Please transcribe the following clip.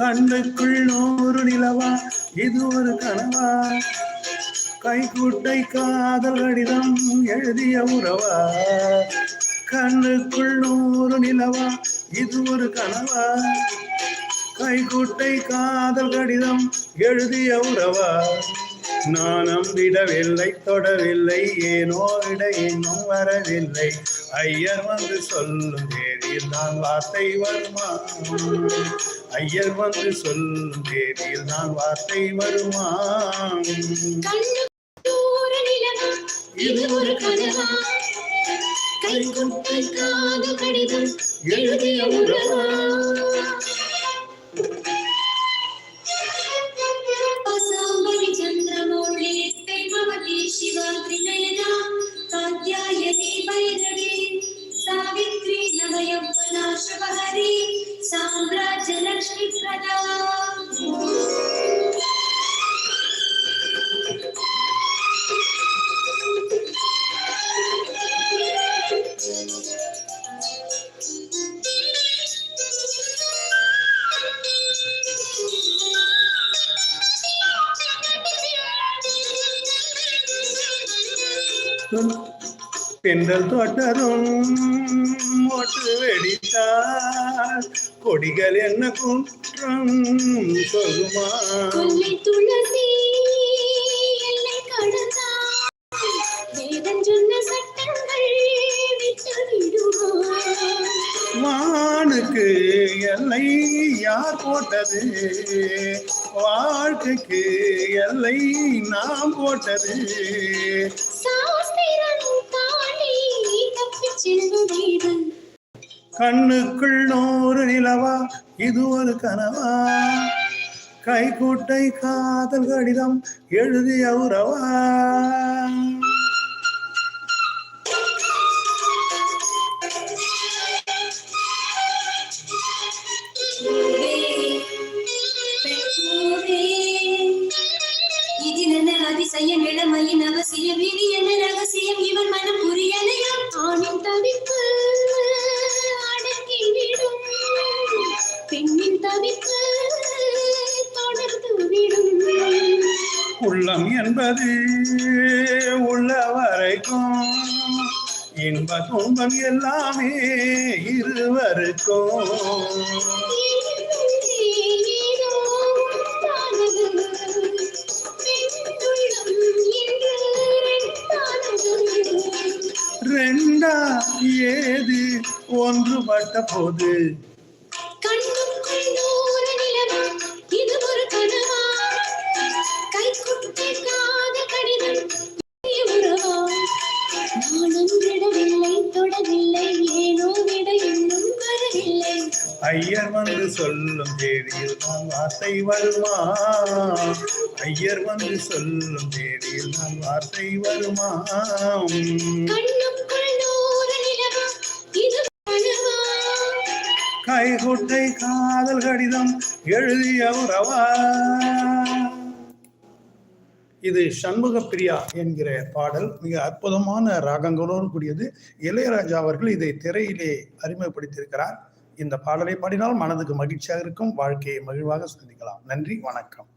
கண்ணுக்குள் நூறு நிலவா? இது ஒரு கனவா? கைக்குட்டை காதல் கடிதம் எழுதிய உறவா? கண்ணுக்குள் நூறு நிலவா? இது ஒரு கனவா? கைக்குட்டை காதல் கடிதம் எழுதிய உறவா? நான் நம்பிடவில்லை தொடவில்லை ஏனோ விட இன்னும் வரவில்லை. ஐயர் வந்து சொல்லுங்கள் நான் வார்த்தை வருமா? ஐயர் வந்து சொல்லும் தேதியில் நான் வார்த்தை வருமா? இது ஒரு கனவா கை கொட்டு காது கடிதம். எழுதிய உறவா பெண்கள் தோட்டரும் மொட்டு வெடித்தார் கொடிகள் என்ன குற்றம் சொல்லுமா? துளசி மானுக்கு எல்லை யார் போட்டது? வாழ்க்கைக்கு எல்லை நாம் போட்டது. கண்ணுக்குள் நூறு நிலவா இது ஒரு கனவா? கைக்குட்டை காதல் கடிதம் எழுதிய உறவா பூவே, பெண்பூவே, இதிலென்ன அதிசயம் இளமையின் அவசியம் உள்ளம் என்பது உள்ள வரைக்கும் இன்ப துன்பம் எல்லாமே இருவருக்கும். ரெண்டா ஏது ஒன்றுபட்ட போது ஐயர் வந்து சொல்லும் தேதியில் நான் வார்த்தை வருமா? ஐயர் வந்து சொல்லும் தேதியில் நான் வார்த்தை வருமா? கைகுட்டை காதல் கடிதம் எழுதிய உறவா? இது சண்முக பிரியா என்கிற பாடல். மிக அற்புதமான ராகங்களோடு கூடியது. இளையராஜா அவர்கள் இதை திரையிலே அறிமுகப்படுத்தியிருக்கிறார். இந்த பாடலை பாடினால் மனதுக்கு மகிழ்ச்சியாக இருக்கும் வாழ்க்கையை மகிழ்வாக சந்திக்கலாம். நன்றி வணக்கம்.